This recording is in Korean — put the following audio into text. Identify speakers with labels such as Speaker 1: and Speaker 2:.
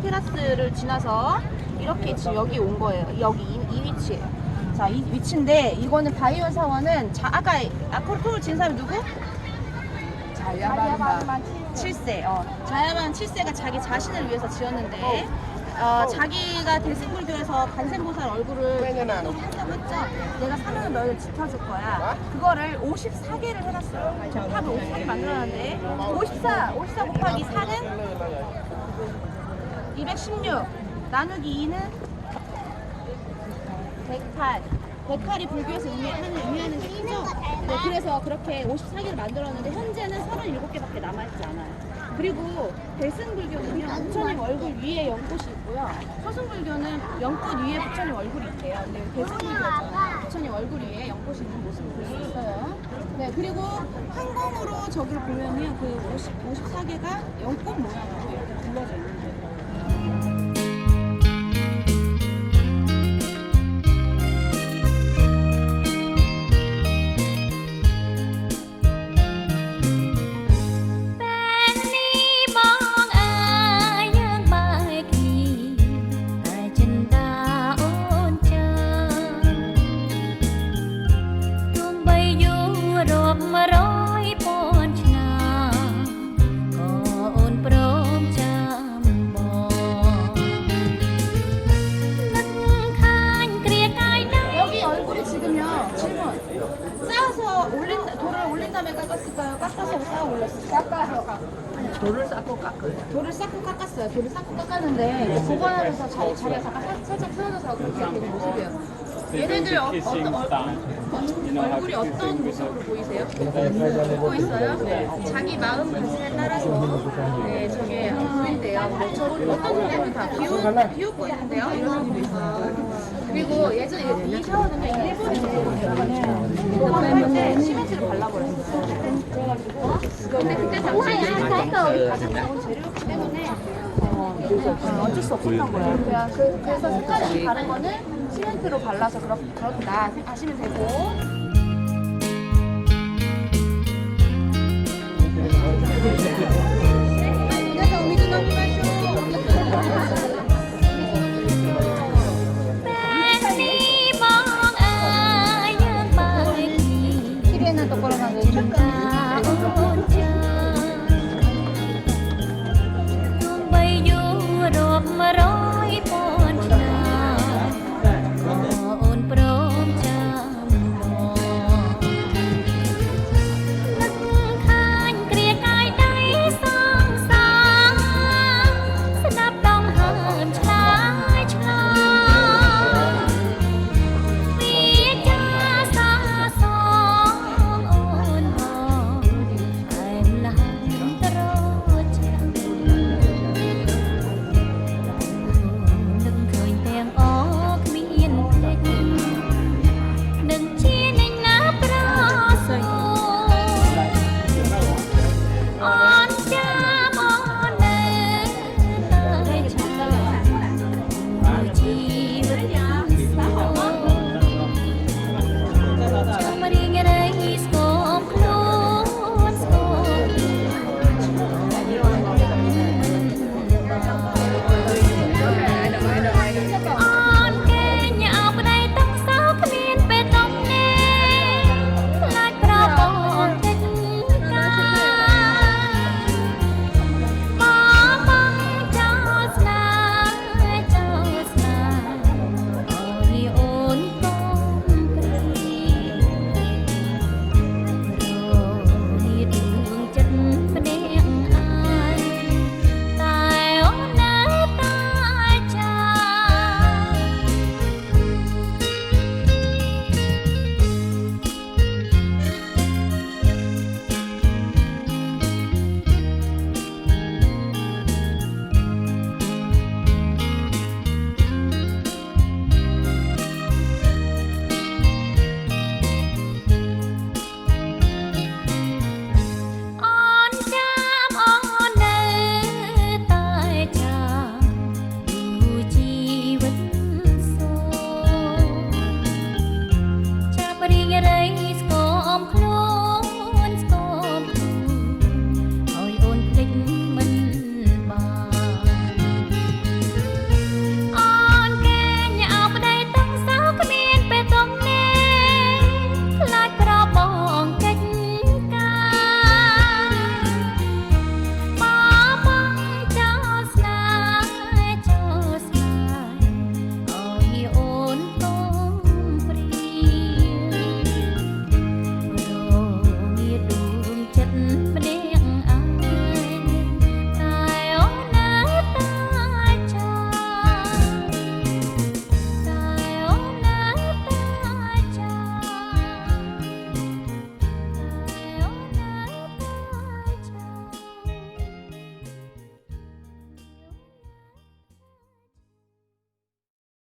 Speaker 1: 테라스를 지나서 이렇게 지금 여기 온 거예요. 여기 이, 이 위치. 자, 이 위치인데 이거는 바이오 사원은 자, 아까 아코르토를 진 사람이 누구? 자야반만 7세. 어, 자야반 7세가 자기 자신을 위해서 지었는데 어, 자기가 대승불교에서 간센보살 얼굴을 했죠. 내가 사면은 너희를 지켜줄 거야. 그거를 54개를 해놨어요. 저 탑을 54개 만들어놨는데 54, 54 곱하기 4는 216 나누기 2는 108 108이 불교에서 의미 하는, 의미하는 숫자죠. 네, 그래서 그렇게 54개를 만들었는데 현재는 37개밖에 남아있지 않아요. 그리고 대승불교는요 부처님 얼굴 위에 연꽃이 있고요. 서승불교는 연꽃 위에 부처님 얼굴이 있대요. 근데 대승불교잖아요 부처님 얼굴 위에 연꽃이 있는 모습을 볼 수 있어요. 네 그리고 황공으로 저기를 보면요 그 50, 54개가 연꽃 모양으로 이렇게 굴러져 있는 거예요
Speaker 2: 돌을 쌓고 깎아요.
Speaker 1: 돌을 쌓고 깎았어요. 돌을 쌓고 깎았는데 보관하면서 자리, 자리가 잠깐 살, 살짝 틀어져서 그렇게 되는 모습이에요. 얘네들 어, 어떤 얼, 얼굴이 어떤 모습으로 보이세요? 웃고 있어요? 자기 마음 가짐에 따라서 네, 저게 보인대요. 저 어떤 사람은 다 비웃, 비웃고 있는데요. 이런 사람도 있어요. 그리고 예전에 이 샤워는요 일본에서 일본에 할때 시멘트를 발라버렸어요. 그래가지고 근데 그때 당시에 시멘트가 가장 좋은 재료였기 때문에 어, 어쩔 수 없었던 거예요. 그냥 그, 그래서 색깔이 다른 거는 시멘트로 발라서 그렇, 그렇다. 생각하시면 되고